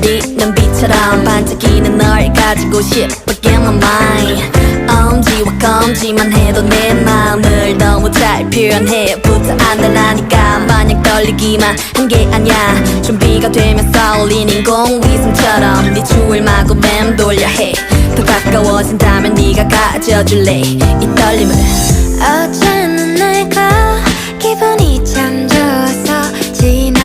내리는 비처럼 반짝이는 널 가지고 싶어 Get my mind 엄지와 검지만 해도 내 마음을 너무 잘 표현해. 부터 안 되라니까 만약 떨리기만 한 게 아니야. 준비가 되면 쏠린 인공위성처럼 네 추울 마구 맴돌려 해더 가까워진다면 네가 가져줄래? 이 떨림을. 어쩌